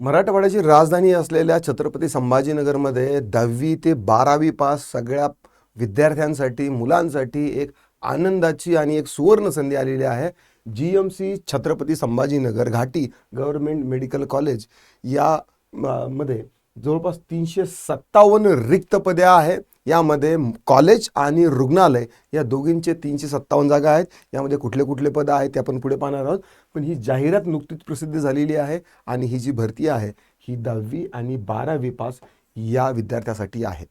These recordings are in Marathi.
मराठवाड्याची राजधानी असलेल्या छत्रपती संभाजीनगरमध्ये दहावी ते बारावी पास सगळ्या विद्यार्थ्यांसाठी मुलांसाठी एक आनंदाची आणि एक सुवर्ण संधी आलेली आहे. G M C Chhatrapati Sambhajinagar Ghati government medical college या म- मध्ये जवळपास तीनशे सत्तावन्न रिक्त पदे आहे यामध्ये कॉलेज आणि रुग्णालय या दोघींचे तीनशे सत्तावन्न जागा आहेत. यामध्ये कुठले कुठले पदं आहेत ते आपण पुढे पाहणार आहोत. पण ही जाहिरात नुकतीच प्रसिद्ध झालेली आहे आणि ही जी भरती आहे ही दहावी आणि बारावी पास या विद्यार्थ्यासाठी आहे.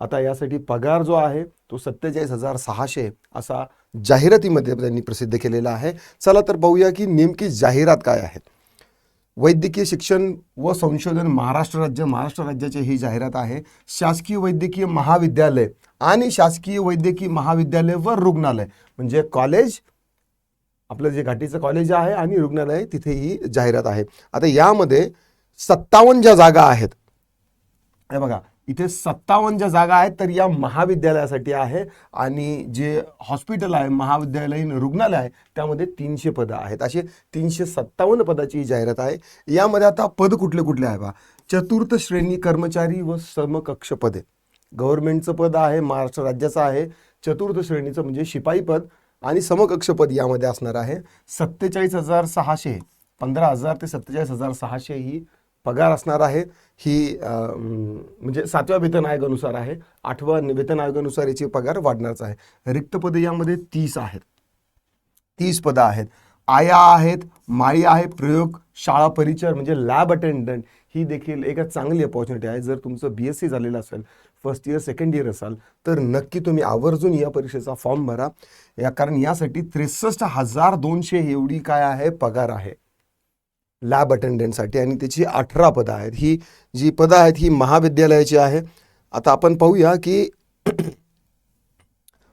आता यासाठी पगार जो आहे तो सत्तेचाळीस हजार सहाशे असा जाहिरातीमध्ये त्यांनी प्रसिद्ध केलेला आहे. चला तर पाहूया की नेमकी जाहिरात काय आहे वैद्यकीय शिक्षण व संशोधन महाराष्ट्र राज्य महाराष्ट्र राज्याची ही जाहिरात आहे. शासकीय वैद्यकीय महाविद्यालय आणि शासकीय वैद्यकीय महाविद्यालय व रुग्णालय. म्हणजे कॉलेज आपलं जे घाटीचं कॉलेज आहे आणि रुग्णालय तिथे ही जाहिरात आहे. आता यामध्ये सत्तावन्न ज्या जागा आहेत. हे बघा इथे सत्तावन्न ज्या जागा आहेत तर या महाविद्यालयासाठी आहे. आणि जे हॉस्पिटल आहे महाविद्यालयीन रुग्णालय आहे त्यामध्ये तीनशे पदं आहेत. असे तीनशे सत्तावन्न पदाची ही जाहिरात आहे. यामध्ये आता पद कुठले कुठले आहे बा? चतुर्थ श्रेणी कर्मचारी व समकक्ष पदे. गव्हर्नमेंटचं पद आहे महाराष्ट्र राज्याचं आहे. चतुर्थ श्रेणीचं म्हणजे शिपाई पद आणि समकक्ष पद यामध्ये असणार आहे. सत्तेचाळीस हजार सहाशे पंधरा हजार ते सत्तेचाळीस हजार सहाशे ही पगार असणार आहे. ही म्हणजे सातव्या वेतन आयोगानुसार आहे. आठव्या वेतन आयोगानुसार याची पगार वाढणारच आहे. रिक्त पदे यामध्ये तीस आहेत. तीस पदं आहेत. आया आहेत माळी आहे प्रयोग शाळा परिचर म्हणजे लॅब अटेंडंट ही देखील एक चांगली अपॉर्च्युनिटी आहे. जर तुमचं बी एस सी झालेलं असेल फर्स्ट इयर सेकंड इयर असाल तर नक्की तुम्ही आवर्जून या परीक्षेचा फॉर्म भरा. या कारण यासाठी त्रेसष्ट हजार दोनशे एवढी काय आहे पगार आहे. लॅब अटेंडंटसाठी आणि त्याची अठरा पदं आहेत. ही जी पदं आहेत ही महाविद्यालयाची आहे. आता आपण पाहूया की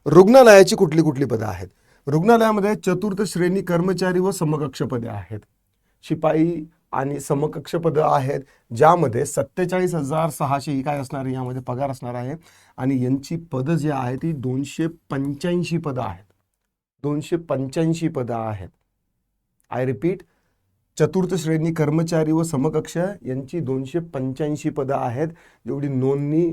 रुग्णालयाची कुठली कुठली पदं आहेत? रुग्णालयामध्ये चतुर्थ श्रेणी कर्मचारी व समकक्ष पदे आहेत. शिपाई आणि समकक्ष पदं आहेत ज्यामध्ये सत्तेचाळीस हजार सहाशे ही काय असणार? आहे यामध्ये पगार असणार आहे. आणि यांची पदं जी आहेत ती दोनशे पंच्याऐंशी पदं आहेत. दोनशे पंच्याऐंशी पदं आहेत. आय रिपीट चतुर्थ श्रेणी कर्मचारी व समकक्ष यांची दोनशे पंच्याऐंशी पदं आहेत. जेवढी नोंदणी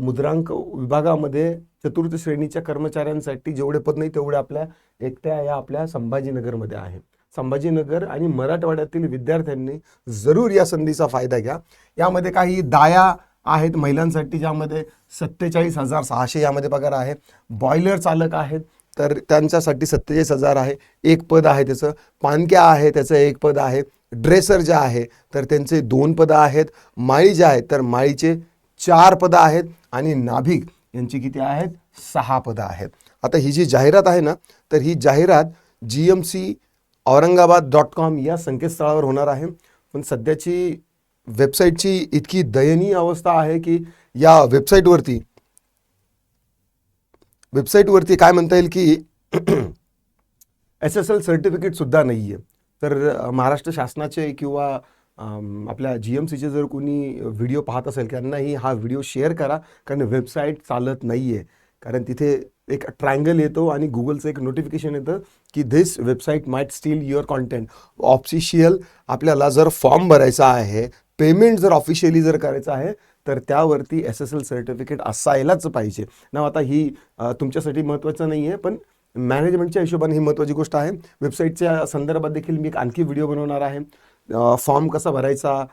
मुद्रांक विभागामध्ये चतुर्थ श्रेणीच्या कर्मचाऱ्यांसाठी जेवढे पद नाही तेवढे आपल्या एकट्या या आपल्या संभाजीनगरमध्ये आहे. संभाजीनगर आणि मराठवाड्यातील विद्यार्थ्यांनी जरूर या संधीचा फायदा घ्या. यामध्ये काही दाया आहेत महिलांसाठी ज्यामध्ये सत्तेचाळीस हजार सहाशे यामध्ये पगार आहे. बॉयलर चालक आहेत. तर त्यांच्यासाठी सत्तेचाळीस हजार आहे. एक पद आहे त्याचं. पानक्या आहे त्याचं एक पद आहे. ड्रेसर जे आहे तर त्यांचे दोन पदं आहेत. माळी जे आहेत तर माळीचे चार पदं आहेत. आणि नाभिक यांची किती आहेत? सहा पदं आहेत. आता ही जी जाहिरात आहे ना तर ही जाहिरात G M C Aurangabad dot com या संकेतस्थळावर होणार आहे. पण सध्याची वेबसाईटची इतकी दयनीय अवस्था आहे की या वेबसाईटवरती वेबसाईटवरती काय म्हणता येईल की एस एस एल सर्टिफिकेटसुद्धा नाही आहे तर महाराष्ट्र शासनाचे किंवा आपल्या जी एम सीचे जर कोणी व्हिडिओ पाहत असेल त्यांनाही हा व्हिडिओ शेअर करा. कारण वेबसाईट चालत नाही आहे कारण तिथे एक ट्रायंगल येतो आणि गुगलचं एक नोटिफिकेशन येतं की this website might steal your content official आपल्याला जर फॉर्म भरायचा आहे पेमेंट जर ऑफिशियली जर करायचं आहे तर त्यावरती एस एस एल सर्टिफिकेट असायलाच पाहिजे. ना आता ही तुमच्यासाठी महत्त्वाचं नाही आहे पण मॅनेजमेंटच्या हिशोबाने ही महत्त्वाची गोष्ट आहे. वेबसाईटच्या संदर्भात देखील मी एक आणखी व्हिडिओ बनवणार आहे. फॉर्म कसा भरायचा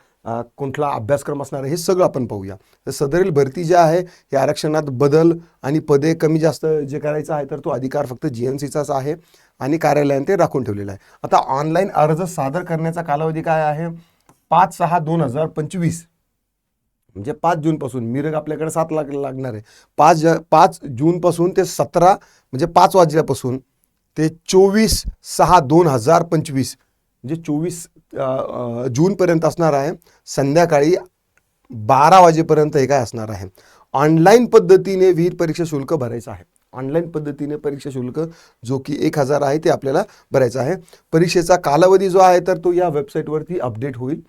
कुठला अभ्यासक्रम असणार आहे हे सगळं आपण पाहूया. तर सदरील भरती जी आहे हे आरक्षणात बदल आणि पदे कमी जास्त जे करायचं आहे तर तो अधिकार फक्त जी एन सीचाच आहे आणि कार्यालयाने ते राखून ठेवलेला आहे. आता ऑनलाईन अर्ज सादर करण्याचा कालावधी काय आहे? पाच सहा दोन हजार पंचवीस. म्हणजे पाच जूनपासून मिरग आपल्याकडे सात लाख लागणार आहे. पाच ज पाच जूनपासून ते सतरा म्हणजे पाच वाजल्यापासून ते चोवीस सहा दोन हजार पंचवीस म्हणजे चोवीस जूनपर्यंत असणार आहे. संध्याकाळी बारा वाजेपर्यंत हे काय असणार आहे? ऑनलाईन पद्धतीने विहीर परीक्षा शुल्क भरायचं आहे. ऑनलाईन पद्धतीने परीक्षा शुल्क जो की एक हजार आहे ते आपल्याला भरायचं आहे. परीक्षेचा कालावधी जो आहे तर तो या वेबसाईटवरती अपडेट होईल.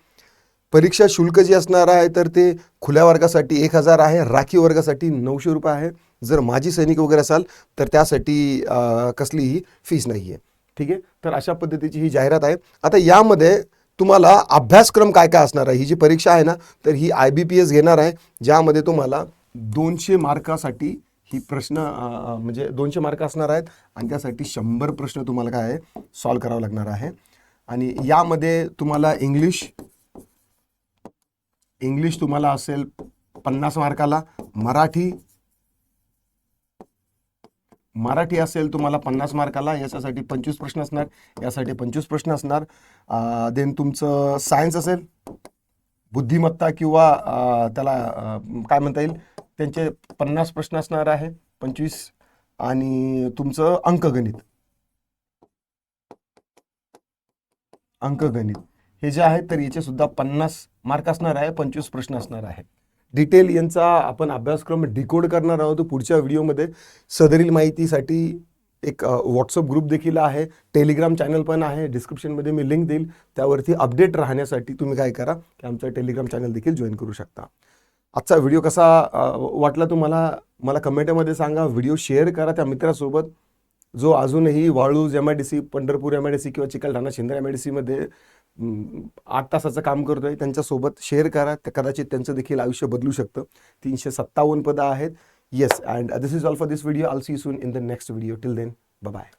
परीक्षा शुल्क जे असणार आहे तर ते खुल्या वर्गासाठी एक हजार आहे राखीव वर्गासाठी नऊशे रुपये आहे. जर माजी सैनिक वगैरे असाल तर त्यासाठी कसलीही फीस नाही आहे ठीक आहे? तर अशा पद्धतीची ही जाहिरात आहे. आता यामध्ये तुम्हाला अभ्यासक्रम काय काय असणार आहे? ही जी परीक्षा आहे ना तर ही आय बी पी एस घेणार आहे ज्यामध्ये तुम्हाला दोनशे मार्कासाठी ही प्रश्न म्हणजे दोनशे मार्क असणार आहेत आणि त्यासाठी शंभर प्रश्न तुम्हाला काय आहे सॉल्व करावं लागणार आहे. आणि यामध्ये तुम्हाला इंग्लिश इंग्लिश तुम्हाला असेल पन्नास मार्काला. मराठी मराठी असेल तुम्हाला पन्नास मार्काला. याच्यासाठी पंचवीस प्रश्न असणार. यासाठी पंचवीस प्रश्न असणार. देन तुमचं सायन्स असेल बुद्धिमत्ता किंवा त्याला काय म्हणता येईल? त्यांचे पन्नास प्रश्न असणार आहे पंचवीस. आणि तुमचं अंकगणित. अंकगणित. हे जे आहेत तर याचे सुद्धा पन्नास मार्क असणार आहे पंचवीस प्रश्न असणार आहे. डिटेल यांचा आपण अभ्यासक्रम डिकोड करणार आहोत पुढच्या व्हिडिओमध्ये सदरील माहितीसाठी एक व्हॉट्सअप ग्रुप देखील आहे. टेलिग्राम चॅनल पण आहे. डिस्क्रिप्शनमध्ये मी लिंक देईल. त्यावरती अपडेट राहण्यासाठी तुम्ही काय करा की आमचं टेलिग्राम चॅनल देखील जॉईन करू शकता. आजचा व्हिडिओ कसा वाटला तुम्हाला? मला कमेंटमध्ये सांगा. व्हिडिओ शेअर करा त्या मित्रासोबत. जो अजूनही Waluj M I D C Pandharpur M I D C किंवा Chikalthana Shinde M I D सीमध्ये आठ तासाचं काम करतोय त्यांच्यासोबत शेअर करा. त्या कदाचित त्यांचं देखील आयुष्य बदलू शकतं. तीनशे सत्तावन्न पदं आहेत. Yes and this is all for this video I'll see soon in the next video till then bye